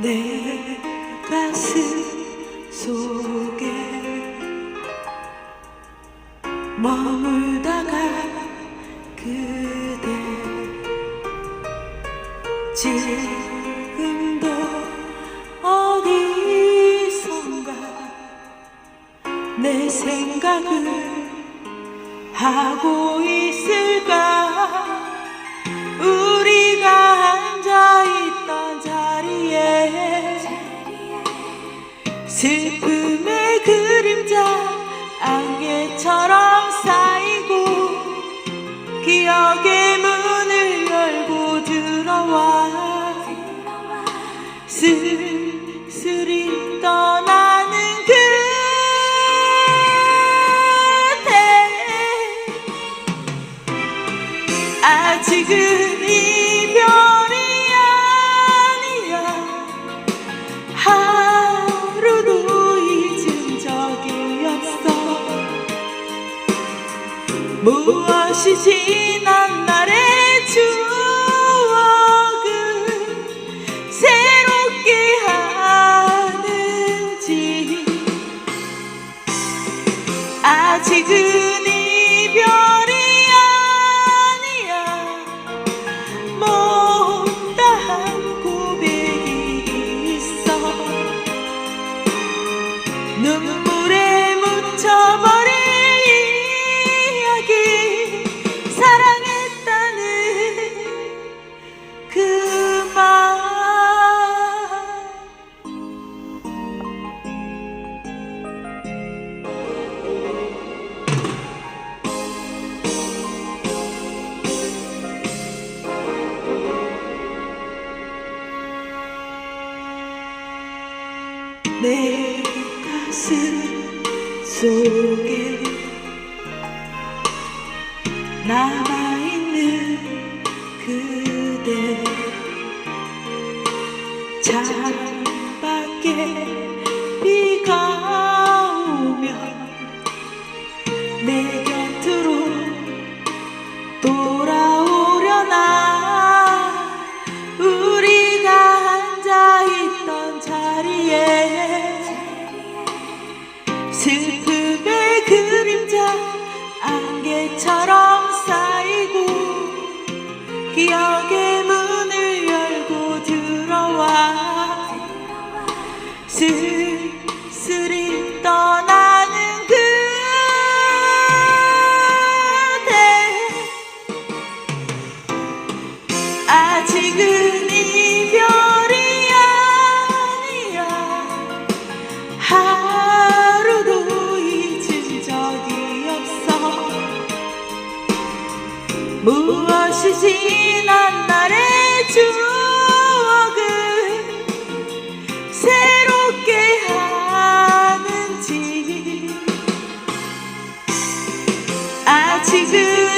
내 가슴 속에 머물다가 그대 지금도 어디선가 내 생각을 하고 있을까? 슬픔의 그림자 안개처럼 쌓이고 기억의 문을 열고 들어와 쓸쓸히 떠나는 그대. 아직은 이 무엇이 지난 날의 추억을 새롭게 하는지. 아직은 내 가슴 속에 남아있는 그대. 창 쓸 아